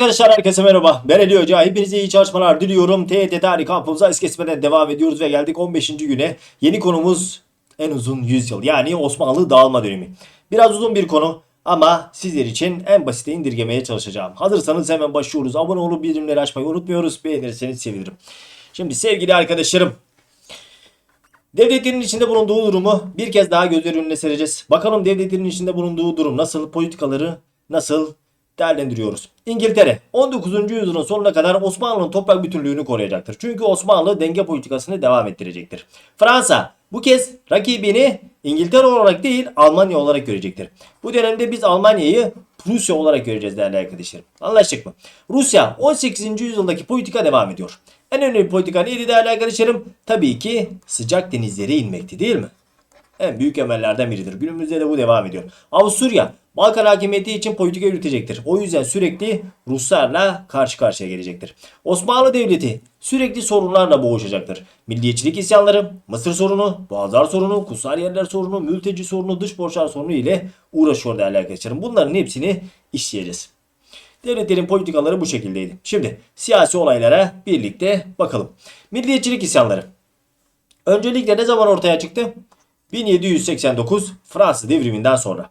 Arkadaşlar herkese merhaba. Ben Ali Hoca. Hepinize iyi çalışmalar diliyorum. TYT tarih kampımıza es devam ediyoruz ve geldik 15. güne. Yeni konumuz en uzun yüzyıl yani Osmanlı dağılma dönemi. Biraz uzun bir konu ama sizler için en basite indirgemeye çalışacağım. Hazırsanız hemen başlıyoruz. Abone olup bildirimleri açmayı unutmuyoruz. Beğenirseniz sevinirim. Şimdi sevgili arkadaşlarım Devletlerin içinde bulunduğu durumu bir kez daha gözler önüne sereceğiz. Bakalım devletlerin içinde bulunduğu durum nasıl, politikaları nasıl değerlendiriyoruz. İngiltere 19. yüzyılın sonuna kadar Osmanlı'nın toprak bütünlüğünü koruyacaktır. Çünkü Osmanlı denge politikasını devam ettirecektir. Fransa bu kez rakibini İngiltere olarak değil Almanya olarak görecektir. Bu dönemde biz Almanya'yı Prusya olarak göreceğiz değerli arkadaşlarım. Anlaştık mı? Rusya 18. yüzyıldaki politika devam ediyor. En önemli politika neydi değerli arkadaşlarım? Tabii ki sıcak denizlere inmekti değil mi? En büyük emellerden biridir. Günümüzde de bu devam ediyor. Avusturya Balkan hakimiyeti için politika yürütecektir. O yüzden sürekli Ruslarla karşı karşıya gelecektir. Osmanlı Devleti sürekli sorunlarla boğuşacaktır. Milliyetçilik isyanları, Mısır sorunu, Boğazlar sorunu, kutsal yerler sorunu, mülteci sorunu, dış borçlar sorunu ile uğraşıyor değerli arkadaşlarım. Bunların hepsini işleyeceğiz. Devletlerin politikaları bu şekildeydi. Şimdi siyasi olaylara birlikte bakalım. Milliyetçilik isyanları. Öncelikle ne zaman ortaya çıktı? 1789 Fransız devriminden sonra.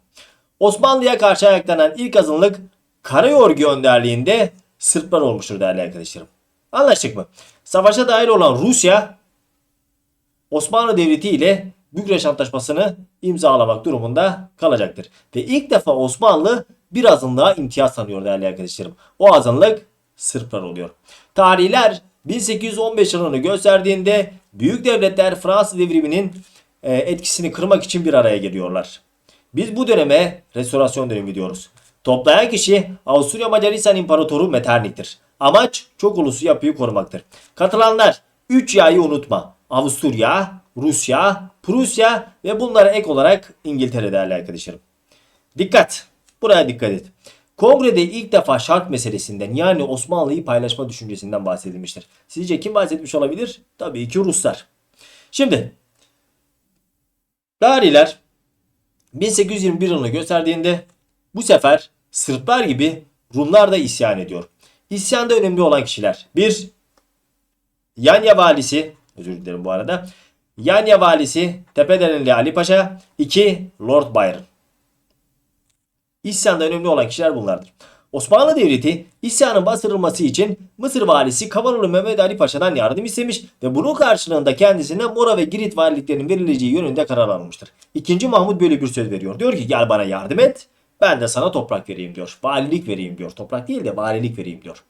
Osmanlı'ya karşı ayaklanan ilk azınlık Karayorgi önderliğinde Sırplar olmuştur değerli arkadaşlarım. Anlaştık mı? Savaşa dahil olan Rusya Osmanlı Devleti ile Bükreş Antlaşması'nı imzalamak durumunda kalacaktır. Ve ilk defa Osmanlı bir azınlığa imtiyaz tanıyor değerli arkadaşlarım. O azınlık Sırplar oluyor. Tarihler 1815 yılını gösterdiğinde büyük devletler Fransız devriminin e, etkisini kırmak için bir araya geliyorlar. Biz bu döneme restorasyon dönemi diyoruz. Toplayan kişi Avusturya Macaristan İmparatoru Metternich'tir. Amaç çok uluslu yapıyı korumaktır. Katılanlar 3 yayı unutma. Avusturya, Rusya, Prusya ve bunlara ek olarak İngiltere değerli arkadaşlarım. Dikkat! Buraya dikkat et. Kongrede ilk defa şark meselesinden yani Osmanlı'yı paylaşma düşüncesinden bahsedilmiştir. Sizce kim bahsetmiş olabilir? Tabii ki Ruslar. Şimdi Tarihler 1821 yılını gösterdiğinde bu sefer Sırplar gibi Rumlar da isyan ediyor. İsyanda önemli olan kişiler. 1. Yanya valisi, özür dilerim bu arada. Yanya valisi Tepederenli Ali Paşa. 2. Lord Byron. İsyanda önemli olan kişiler bunlardır. Osmanlı Devleti isyanın bastırılması için Mısır valisi Kavanoğlu Mehmet Ali Paşa'dan yardım istemiş ve bunun karşılığında kendisine Mora ve Girit valiliklerinin verileceği yönünde karar alınmıştır. İkinci Mahmut böyle bir söz veriyor. Diyor ki gel bana yardım et ben de sana toprak vereyim diyor. Valilik vereyim diyor. Toprak değil de valilik vereyim diyor.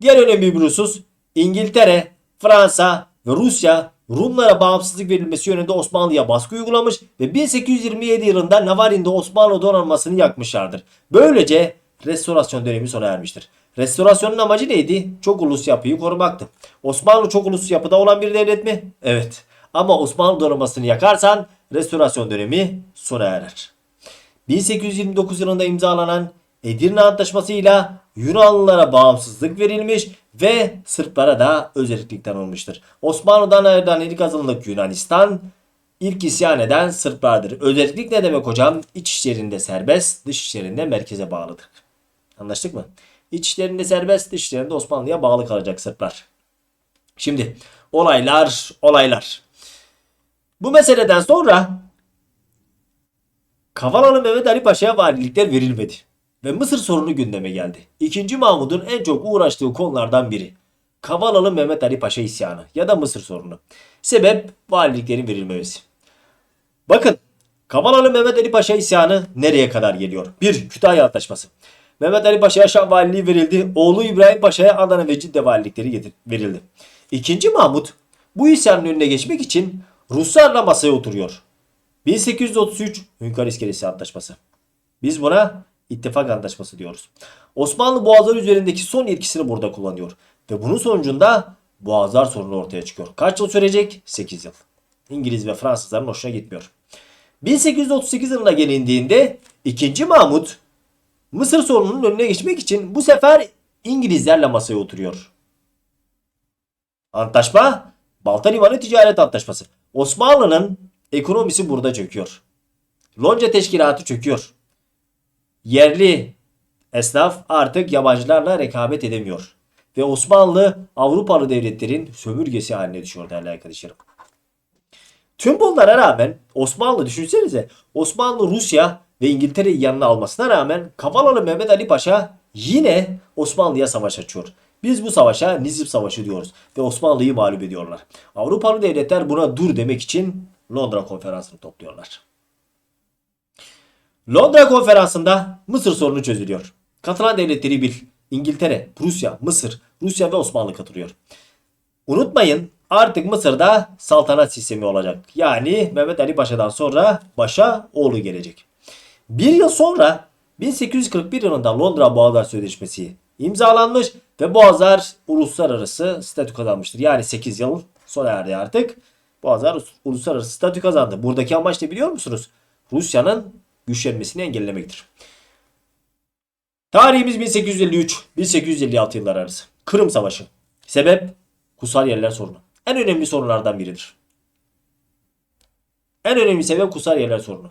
Diğer önemli bir husus İngiltere, Fransa ve Rusya Rumlara bağımsızlık verilmesi yönünde Osmanlı'ya baskı uygulamış ve 1827 yılında Navarin'de Osmanlı donanmasını yakmışlardır. Böylece restorasyon dönemi sona ermiştir. Restorasyonun amacı neydi? Çok ulus yapıyı korumaktı. Osmanlı çok ulus yapıda olan bir devlet mi? Evet. Ama Osmanlı donanmasını yakarsan restorasyon dönemi sona erer. 1829 yılında imzalanan Edirne Antlaşması'yla Yunanlılara bağımsızlık verilmiş ve Sırplara da özellik tanınmıştır. Osmanlı'dan ayrılan ilk azınlık Yunanistan, ilk isyan eden Sırplardır. Özellik ne demek hocam? İç işlerinde serbest, dış işlerinde merkeze bağlıdır. Anlaştık mı? İç işlerinde serbest, dış işlerinde Osmanlı'ya bağlı kalacak Sırplar. Şimdi olaylar, olaylar. Bu meseleden sonra Kavalalı Mehmet Ali Paşa'ya valilikler verilmedi ve Mısır sorunu gündeme geldi. İkinci Mahmud'un en çok uğraştığı konulardan biri. Kavalalı Mehmet Ali Paşa isyanı ya da Mısır sorunu. Sebep valiliklerin verilmemesi. Bakın Kavalalı Mehmet Ali Paşa isyanı nereye kadar geliyor? 1. Kütahya Antlaşması. Mehmet Ali Paşa'ya Şam valiliği verildi. Oğlu İbrahim Paşa'ya Adana ve Cidde valilikleri verildi. İkinci Mahmut bu isyanın önüne geçmek için Ruslarla masaya oturuyor. 1833 Hünkar İskelesi Antlaşması. Biz buna ittifak antlaşması diyoruz. Osmanlı Boğazlar üzerindeki son yetkisini burada kullanıyor. Ve bunun sonucunda Boğazlar sorunu ortaya çıkıyor. Kaç yıl sürecek? 8 yıl. İngiliz ve Fransızların hoşuna gitmiyor. 1838 yılına gelindiğinde 2. Mahmut Mısır sorununun önüne geçmek için bu sefer İngilizlerle masaya oturuyor. Antlaşma Balta Limanı Ticaret Antlaşması. Osmanlı'nın ekonomisi burada çöküyor. Lonca teşkilatı çöküyor. Yerli Esnaf artık yabancılarla rekabet edemiyor. Ve Osmanlı Avrupalı devletlerin sömürgesi haline düşüyor değerli arkadaşlarım. Tüm bunlara rağmen Osmanlı düşünsenize Osmanlı Rusya ve İngiltere'yi yanına almasına rağmen Kavalalı Mehmet Ali Paşa yine Osmanlı'ya savaş açıyor. Biz bu savaşa Nizip Savaşı diyoruz ve Osmanlı'yı mağlup ediyorlar. Avrupalı devletler buna dur demek için Londra konferansını topluyorlar. Londra konferansında Mısır sorunu çözülüyor. Katılan devletleri bil. İngiltere, Prusya, Mısır, Rusya ve Osmanlı katılıyor. Unutmayın artık Mısır'da saltanat sistemi olacak. Yani Mehmet Ali Paşa'dan sonra başa oğlu gelecek. Bir yıl sonra 1841 yılında Londra Boğazlar Sözleşmesi imzalanmış ve Boğazlar uluslararası statü kazanmıştır. Yani 8 yıl sona erdi artık. Boğazlar uluslararası statü kazandı. Buradaki amaç ne biliyor musunuz? Rusya'nın güçlenmesini engellemektir. Tarihimiz 1853-1856 yıllar arası. Kırım Savaşı. Sebep? Kutsal yerler sorunu. En önemli sorunlardan biridir. En önemli sebep kutsal yerler sorunu.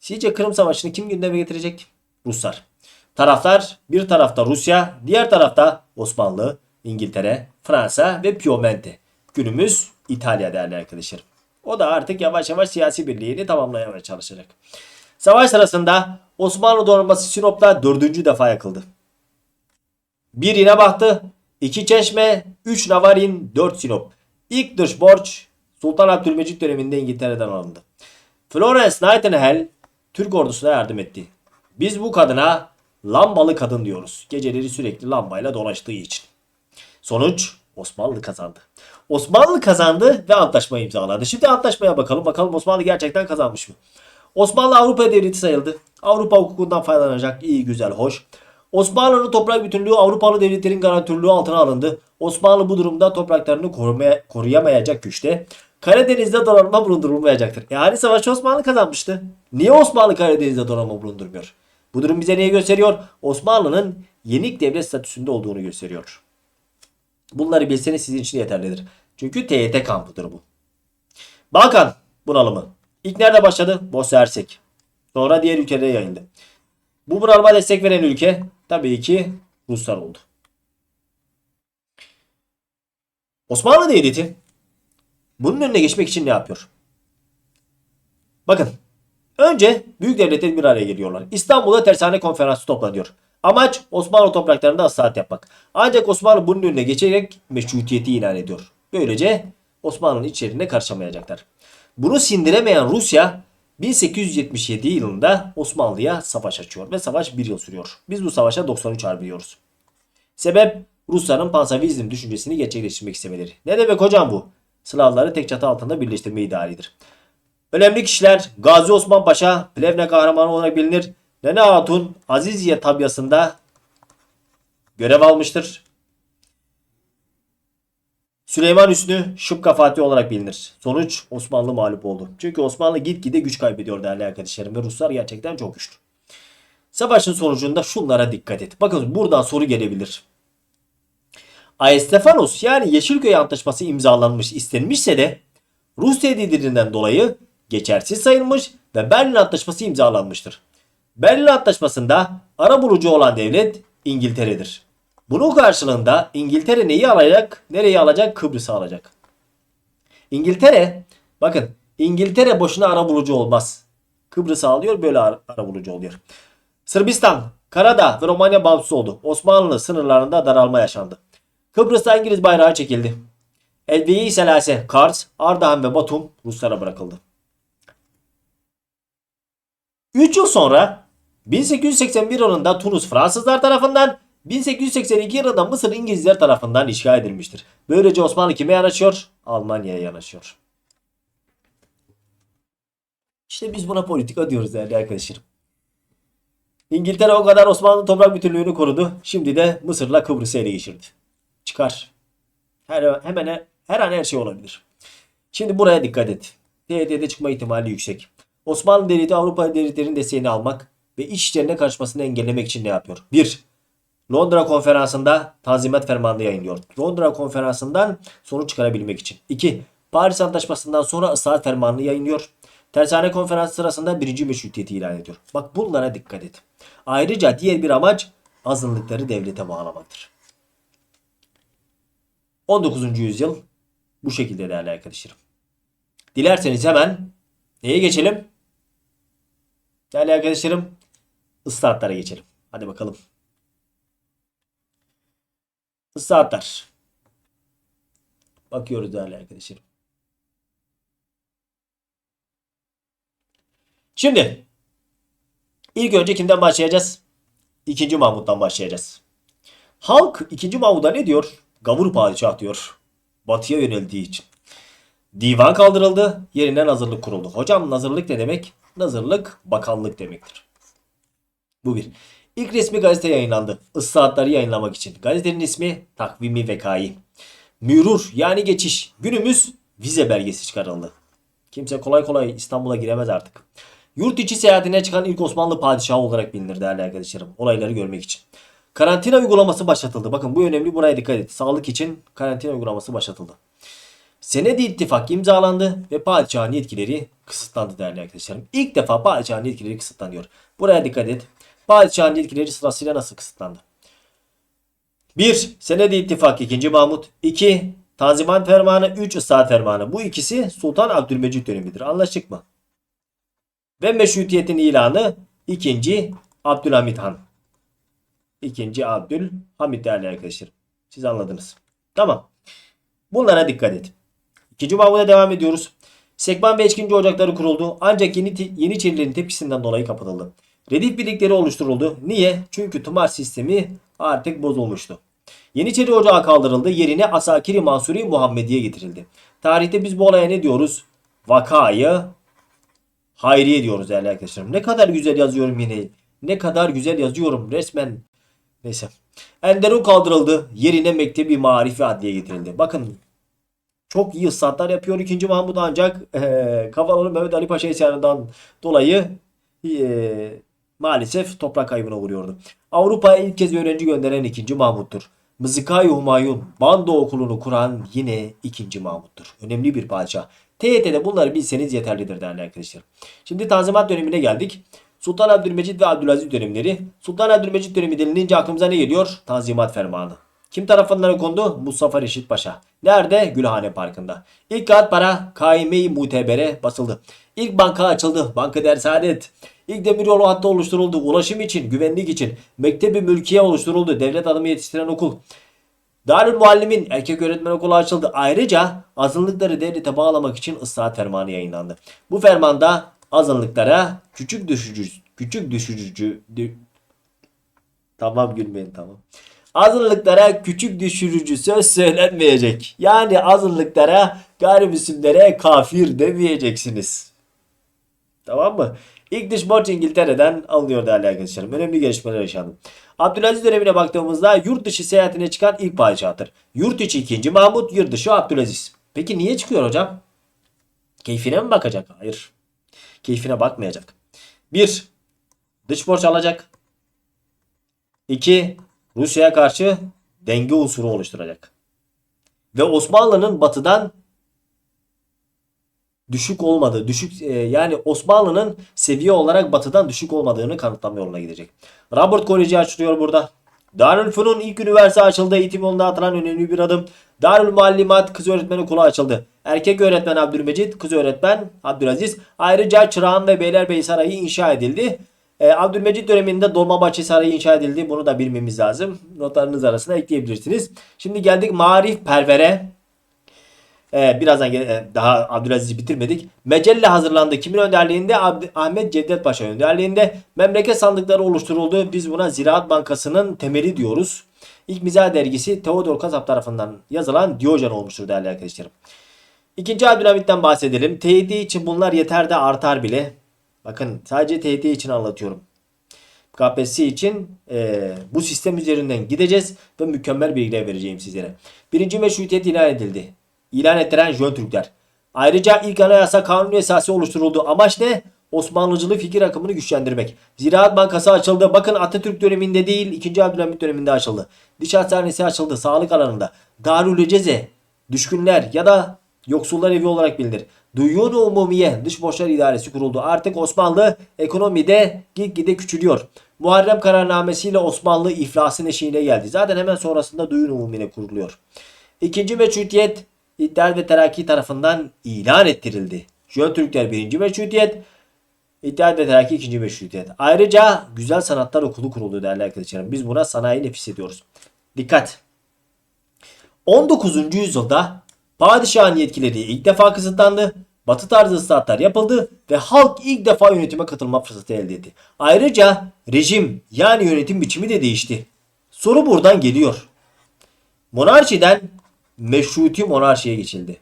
Sizce Kırım Savaşı'nı kim gündeme getirecek? Ruslar. Taraflar bir tarafta Rusya, diğer tarafta Osmanlı, İngiltere, Fransa ve Piemonte. Günümüz İtalya değerli arkadaşlarım. O da artık yavaş yavaş siyasi birliğini tamamlamaya çalışacak. Savaş sırasında Osmanlı donanması Sinop'ta dördüncü defa yakıldı. Bir İnebahtı, iki Çeşme, üç Navarin, dört Sinop. İlk dış borç Sultan Abdülmecit döneminde İngiltere'den alındı. Florence Nightingale Türk ordusuna yardım etti. Biz bu kadına lambalı kadın diyoruz. Geceleri sürekli lambayla dolaştığı için. Sonuç Osmanlı kazandı. Osmanlı kazandı ve antlaşma imzaladı. Şimdi antlaşmaya bakalım. Bakalım Osmanlı gerçekten kazanmış mı? Osmanlı Avrupa devleti sayıldı. Avrupa hukukundan faydalanacak. iyi güzel, hoş. Osmanlı'nın toprak bütünlüğü Avrupalı devletlerin garantörlüğü altına alındı. Osmanlı bu durumda topraklarını korumaya, koruyamayacak güçte. Karadeniz'de donanma bulundurulmayacaktır. Yani savaşı Osmanlı kazanmıştı. Niye Osmanlı Karadeniz'de donanma bulundurmuyor? Bu durum bize neyi gösteriyor? Osmanlı'nın yenik devlet statüsünde olduğunu gösteriyor. Bunları bilseniz sizin için yeterlidir. Çünkü TYT kampıdır bu. Balkan bunalımı. İlk nerede başladı? Bosna Hersek. Sonra diğer ülkelere yayıldı. Bu bunalıma destek veren ülke tabii ki Ruslar oldu. Osmanlı Devleti bunun önüne geçmek için ne yapıyor? Bakın. Önce büyük devletler bir araya geliyorlar. İstanbul'da tersane konferansı toplanıyor. Amaç Osmanlı topraklarında hasaret yapmak. Ancak Osmanlı bunun önüne geçerek meşrutiyeti ilan ediyor. Böylece Osmanlı'nın içeriğine karışamayacaklar. Bunu sindiremeyen Rusya 1877 yılında Osmanlı'ya savaş açıyor ve savaş bir yıl sürüyor. Biz bu savaşa 93 Harbi diyoruz. Sebep Rusların pansavizm düşüncesini gerçekleştirmek istemeleri. Ne demek hocam bu? Slavları tek çatı altında birleştirme idealidir. Önemli kişiler Gazi Osman Paşa, Plevne kahramanı olarak bilinir. Nene Hatun Aziziye tabyasında görev almıştır. Süleyman Hüsnü Şıpka Fatih olarak bilinir. Sonuç Osmanlı mağlup oldu. Çünkü Osmanlı gitgide güç kaybediyor değerli arkadaşlarım ve Ruslar gerçekten çok güçlü. Savaşın sonucunda şunlara dikkat et. Bakın buradan soru gelebilir. Aestefanos yani Yeşilköy Antlaşması imzalanmış istenmişse de Rus tehdidilerinden dolayı geçersiz sayılmış ve Berlin Antlaşması imzalanmıştır. Berlin Antlaşması'nda ara bulucu olan devlet İngiltere'dir. Bunun karşılığında İngiltere neyi alacak? Nereyi alacak? Kıbrıs'ı alacak. İngiltere bakın İngiltere boşuna ara bulucu olmaz. Kıbrıs'ı alıyor böyle ara, bulucu oluyor. Sırbistan, Karadağ ve Romanya bağımsız oldu. Osmanlı sınırlarında daralma yaşandı. Kıbrıs'ta İngiliz bayrağı çekildi. Elbiyi Selase, Kars, Ardahan ve Batum Ruslara bırakıldı. 3 yıl sonra 1881 yılında Tunus Fransızlar tarafından 1882 yılında Mısır İngilizler tarafından işgal edilmiştir. Böylece Osmanlı kime yanaşıyor? Almanya'ya yanaşıyor. İşte biz buna politika diyoruz değerli arkadaşlarım. İngiltere o kadar Osmanlı toprak bütünlüğünü korudu. Şimdi de Mısır'la Kıbrıs'ı ele geçirdi. Çıkar. Her, hemen her an her şey olabilir. Şimdi buraya dikkat et. TYT'de çıkma ihtimali yüksek. Osmanlı Devleti Avrupa devletlerinin desteğini almak ve iç işlerine karışmasını engellemek için ne yapıyor? 1. Londra konferansında Tanzimat Fermanı yayınlıyor. Londra konferansından sonuç çıkarabilmek için. 2. Paris Antlaşması'ndan sonra ıslahat fermanını yayınlıyor. Tersane konferansı sırasında birinci meşrutiyeti ilan ediyor. Bak bunlara dikkat et. Ayrıca diğer bir amaç azınlıkları devlete bağlamaktır. 19. yüzyıl bu şekilde değerli arkadaşlarım. Dilerseniz hemen neye geçelim? Değerli arkadaşlarım ıslahatlara geçelim. Hadi bakalım. Islahatlar. Bakıyoruz değerli arkadaşlarım. Şimdi ilk önce kimden başlayacağız? İkinci Mahmut'tan başlayacağız. Halk ikinci Mahmut'a ne diyor? Gavur padişah diyor. Batıya yöneldiği için. Divan kaldırıldı. Yerine nazırlık kuruldu. Hocam nazırlık ne demek? Nazırlık bakanlık demektir. Bu bir. İlk resmi gazete yayınlandı. Islahatları yayınlamak için. Gazetenin ismi Takvimi Vekai. Mürur yani geçiş. Günümüz vize belgesi çıkarıldı. Kimse kolay kolay İstanbul'a giremez artık. Yurt içi seyahatine çıkan ilk Osmanlı padişahı olarak bilinir değerli arkadaşlarım. Olayları görmek için. Karantina uygulaması başlatıldı. Bakın bu önemli buraya dikkat et. Sağlık için karantina uygulaması başlatıldı. Senedi ittifak imzalandı ve padişahın yetkileri kısıtlandı değerli arkadaşlarım. İlk defa padişahın yetkileri kısıtlanıyor. Buraya dikkat et. Padişahın yetkileri sırasıyla nasıl kısıtlandı? 1. Senedi ittifak 2. Mahmut. 2. Tanzimat Fermanı. 3. Islahat Fermanı. Bu ikisi Sultan Abdülmecit dönemidir. Anlaştık mı? Ve meşrutiyetin ilanı 2. Abdülhamit Han. 2. Abdülhamit değerli arkadaşlarım. Siz anladınız. Tamam. Bunlara dikkat et. İkinci Mahmut'a devam ediyoruz. Sekban ve Eçkinci ocakları kuruldu. Ancak yeni Yeniçerilerin tepkisinden dolayı kapatıldı. Redif birlikleri oluşturuldu. Niye? Çünkü tımar sistemi artık bozulmuştu. Yeniçeri ocağı kaldırıldı. Yerine Asakiri Mansuri Muhammediye getirildi. Tarihte biz bu olaya ne diyoruz? Vakayı Hayriye diyoruz değerli arkadaşlarım. Ne kadar güzel yazıyorum yine. Ne kadar güzel yazıyorum resmen. Neyse. Enderun kaldırıldı. Yerine Mektebi Marif ve Adliye getirildi. Bakın çok iyi ıslahatlar yapıyor 2. Mahmut ancak e, Kavalalı Mehmet Ali Paşa isyanından dolayı e, maalesef toprak kaybına uğruyordu. Avrupa'ya ilk kez öğrenci gönderen 2. Mahmut'tur. Mızıkay Humayun bando okulunu kuran yine 2. Mahmut'tur. Önemli bir padişah. TYT'de bunları bilseniz yeterlidir değerli arkadaşlar. Şimdi Tanzimat dönemine geldik. Sultan Abdülmecit ve Abdülaziz dönemleri. Sultan Abdülmecit dönemi denilince aklımıza ne geliyor? Tanzimat Fermanı. Kim tarafından kondu? Mustafa Reşit Paşa. Nerede? Gülhane Parkı'nda. İlk kağıt para Kaime-i Mutebere basıldı. İlk banka açıldı. Banka Der Saadet. İlk demiryolu hattı oluşturuldu. Ulaşım için, güvenlik için. Mektebi mülkiye oluşturuldu. Devlet adamı yetiştiren okul. Darül Muallimin erkek öğretmen okulu açıldı. Ayrıca azınlıkları devlete bağlamak için ıslahat fermanı yayınlandı. Bu fermanda azınlıklara küçük düşürücü küçük düşürücü dü- tamam gülmeyin tamam. Azınlıklara küçük düşürücü söz söylenmeyecek. Yani azınlıklara gayrimüslimlere kafir demeyeceksiniz. Tamam mı? İlk dış borç İngiltere'den alınıyor değerli arkadaşlarım. Önemli gelişmeler yaşandı. Abdülaziz dönemine baktığımızda yurt dışı seyahatine çıkan ilk padişahtır. Yurt içi 2. Mahmut, yurt dışı Abdülaziz. Peki niye çıkıyor hocam? Keyfine mi bakacak? Hayır. Keyfine bakmayacak. 1. Dış borç alacak. 2. Rusya'ya karşı denge unsuru oluşturacak. Ve Osmanlı'nın batıdan düşük olmadığı, düşük e, yani Osmanlı'nın seviye olarak batıdan düşük olmadığını kanıtlama yoluna gidecek. Robert Koleji açılıyor burada. Darülfünun ilk üniversite açıldı. Eğitim yolunda atılan önemli bir adım. Darül Muallimat kız öğretmen okulu açıldı. Erkek öğretmen Abdülmecit, kız öğretmen Abdülaziz. Ayrıca Çırağan ve Beylerbeyi Sarayı inşa edildi. Ee, Abdülmecit döneminde Dolmabahçe Sarayı inşa edildi. Bunu da bilmemiz lazım. Notlarınız arasına ekleyebilirsiniz. Şimdi geldik Marif Perver'e. Ee, birazdan gel- e, daha Abdülaziz'i bitirmedik. Mecelle hazırlandı. Kimin önderliğinde? Abd- Ahmet Cevdet Paşa önderliğinde. Memleket sandıkları oluşturuldu. Biz buna Ziraat Bankası'nın temeli diyoruz. İlk mizah dergisi Theodor Kasap tarafından yazılan Diyojen olmuştur değerli arkadaşlarım. İkinci Abdülhamit'ten bahsedelim. TYT için bunlar yeter de artar bile. Bakın sadece TYT için anlatıyorum. KPSS için e, bu sistem üzerinden gideceğiz ve mükemmel bilgiler vereceğim sizlere. Birinci meşrutiyet ilan edildi. İlan ettiren Jön Türkler. Ayrıca ilk anayasa kanun esası oluşturuldu. Amaç ne? Osmanlıcılığı fikir akımını güçlendirmek. Ziraat Bankası açıldı. Bakın Atatürk döneminde değil 2. Abdülhamit döneminde açıldı. Diş hastanesi açıldı sağlık alanında. Darül Ceze, düşkünler ya da yoksullar evi olarak bilinir. Duyun Umumiye Dış Borçlar İdaresi kuruldu. Artık Osmanlı ekonomide gitgide küçülüyor. Muharrem kararnamesiyle Osmanlı iflasın eşiğine geldi. Zaten hemen sonrasında Duyun Umumiye kuruluyor. İkinci meşrutiyet İttihat ve Terakki tarafından ilan ettirildi. Jön Türkler birinci meşrutiyet, İttihat ve Terakki ikinci meşrutiyet. Ayrıca Güzel Sanatlar Okulu kuruldu değerli arkadaşlarım. Biz buna sanayi nefis ediyoruz. Dikkat! 19. yüzyılda padişahın yetkileri ilk defa kısıtlandı. Batı tarzı ıslahatlar yapıldı ve halk ilk defa yönetime katılma fırsatı elde etti. Ayrıca rejim yani yönetim biçimi de değişti. Soru buradan geliyor. Monarşiden meşruti monarşiye geçildi.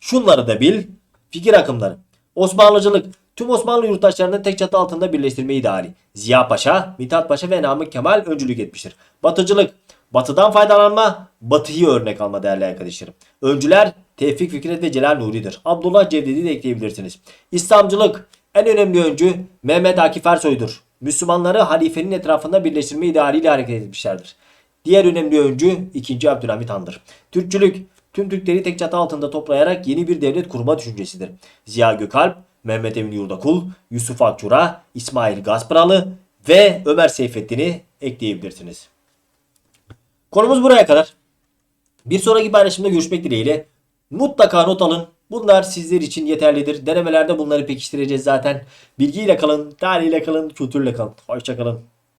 Şunları da bil. Fikir akımları. Osmanlıcılık. Tüm Osmanlı yurttaşlarını tek çatı altında birleştirme ideali. Ziya Paşa, Mithat Paşa ve Namık Kemal öncülük etmiştir. Batıcılık. Batıdan faydalanma, batıyı örnek alma değerli arkadaşlarım. Öncüler Tevfik Fikret ve Celal Nuri'dir. Abdullah Cevdet'i de ekleyebilirsiniz. İslamcılık. En önemli öncü Mehmet Akif Ersoy'dur. Müslümanları halifenin etrafında birleştirme idealiyle hareket etmişlerdir. Diğer önemli öncü 2. Abdülhamit Han'dır. Türkçülük tüm Türkleri tek çatı altında toplayarak yeni bir devlet kurma düşüncesidir. Ziya Gökalp, Mehmet Emin Yurdakul, Yusuf Akçura, İsmail Gaspıralı ve Ömer Seyfettin'i ekleyebilirsiniz. Konumuz buraya kadar. Bir sonraki paylaşımda görüşmek dileğiyle. Mutlaka not alın. Bunlar sizler için yeterlidir. Denemelerde bunları pekiştireceğiz zaten. Bilgiyle kalın, tarihiyle kalın, kültürle kalın. Hoşçakalın.